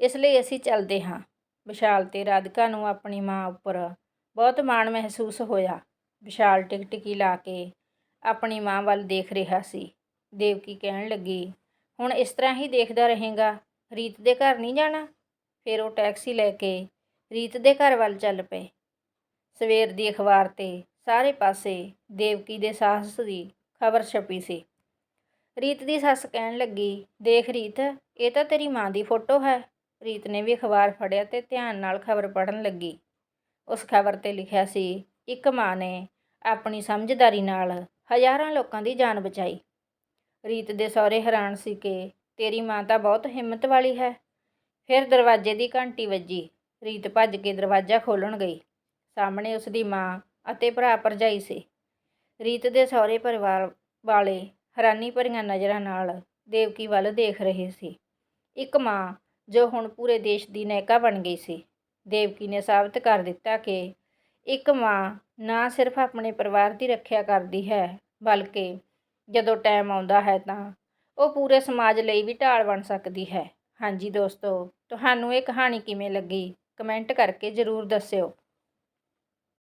ਇਸ ਲਈ ਅਸੀਂ ਚੱਲਦੇ ਹਾਂ। ਵਿਸ਼ਾਲ ਤੇ ਰਾਧਿਕਾ ਨੂੰ ਆਪਣੀ ਮਾਂ ਉੱਪਰ ਬਹੁਤ ਮਾਣ ਮਹਿਸੂਸ ਹੋਇਆ। ਵਿਸ਼ਾਲ ਟਿਕਟਿਕੀ ਲਾ ਕੇ ਆਪਣੀ ਮਾਂ ਵੱਲ ਦੇਖ ਰਿਹਾ ਸੀ। ਦੇਵਕੀ ਕਹਿਣ ਲੱਗੀ ਹੁਣ ਇਸ ਤਰ੍ਹਾਂ ਹੀ ਦੇਖਦਾ ਰਹੇਗਾ। ਰੀਤ ਦੇ ਘਰ ਨਹੀਂ ਜਾਣਾ? ਫਿਰ ਉਹ ਟੈਕਸੀ ਲੈ ਕੇ ਰੀਤ ਦੇ ਘਰ ਵੱਲ ਚੱਲ ਪਏ। ਸਵੇਰ ਦੀ ਅਖਬਾਰ ਤੇ ਸਾਰੇ ਪਾਸੇ ਦੇਵਕੀ ਦੇ ਸਾਹਸ ਦੀ ਖਬਰ ਛਪੀ ਸੀ। ਰੀਤ ਦੀ ਸੱਸ ਕਹਿਣ ਲੱਗੀ, ਦੇਖ ਰੀਤ, ਇਹ ਤਾਂ ਤੇਰੀ ਮਾਂ ਦੀ ਫੋਟੋ ਹੈ। ਰੀਤ ਨੇ ਵੀ ਅਖਬਾਰ ਫੜਿਆ ਤੇ ਧਿਆਨ ਨਾਲ ਖਬਰ ਪੜ੍ਹਨ ਲੱਗੀ। ਉਸ ਖਬਰ ਤੇ ਲਿਖਿਆ ਸੀ, ਇੱਕ ਮਾਂ ਨੇ ਆਪਣੀ ਸਮਝਦਾਰੀ ਨਾਲ ਹਜ਼ਾਰਾਂ ਲੋਕਾਂ ਦੀ ਜਾਨ ਬਚਾਈ। ਰੀਤ ਦੇ ਸਹੁਰੇ ਹੈਰਾਨ ਸੀ ਕਿ ਤੇਰੀ ਮਾਂ ਤਾਂ ਬਹੁਤ ਹਿੰਮਤ ਵਾਲੀ ਹੈ। ਫਿਰ ਦਰਵਾਜ਼ੇ ਦੀ ਘੰਟੀ ਵੱਜੀ। ਰੀਤ ਭੱਜ ਕੇ ਦਰਵਾਜ਼ਾ ਖੋਲ੍ਹਣ ਗਈ। ਸਾਹਮਣੇ ਉਸ ਦੀ ਮਾਂ ਅਤੇ ਭਰਾ ਭਰਜਾਈ ਸੀ। ਰੀਤ ਦੇ ਸਹੁਰੇ ਪਰਿਵਾਰ ਵਾਲੇ ਹੈਰਾਨੀ ਭਰੀਆਂ ਨਜ਼ਰਾਂ ਨਾਲ ਦੇਵਕੀ ਵੱਲ ਦੇਖ ਰਹੇ ਸੀ। ਇੱਕ ਮਾਂ ਜੋ ਹੁਣ ਪੂਰੇ ਦੇਸ਼ ਦੀ ਨਾਇਕਾ ਬਣ ਗਈ ਸੀ। ਦੇਵਕੀ ਨੇ ਸਾਬਤ ਕਰ ਦਿੱਤਾ ਕਿ ਇੱਕ ਮਾਂ ਨਾ ਸਿਰਫ ਆਪਣੇ ਪਰਿਵਾਰ ਦੀ ਰੱਖਿਆ ਕਰਦੀ ਹੈ, ਬਲਕਿ ਜਦੋਂ ਟਾਈਮ ਆਉਂਦਾ ਹੈ ਤਾਂ ਉਹ ਪੂਰੇ ਸਮਾਜ ਲਈ ਵੀ ਢਾਲ ਬਣ ਸਕਦੀ ਹੈ। ਹਾਂਜੀ ਦੋਸਤੋ, ਤੁਹਾਨੂੰ ਇਹ ਕਹਾਣੀ ਕਿਵੇਂ ਲੱਗੀ? ਕਮੈਂਟ ਕਰਕੇ ਜ਼ਰੂਰ ਦੱਸਿਓ।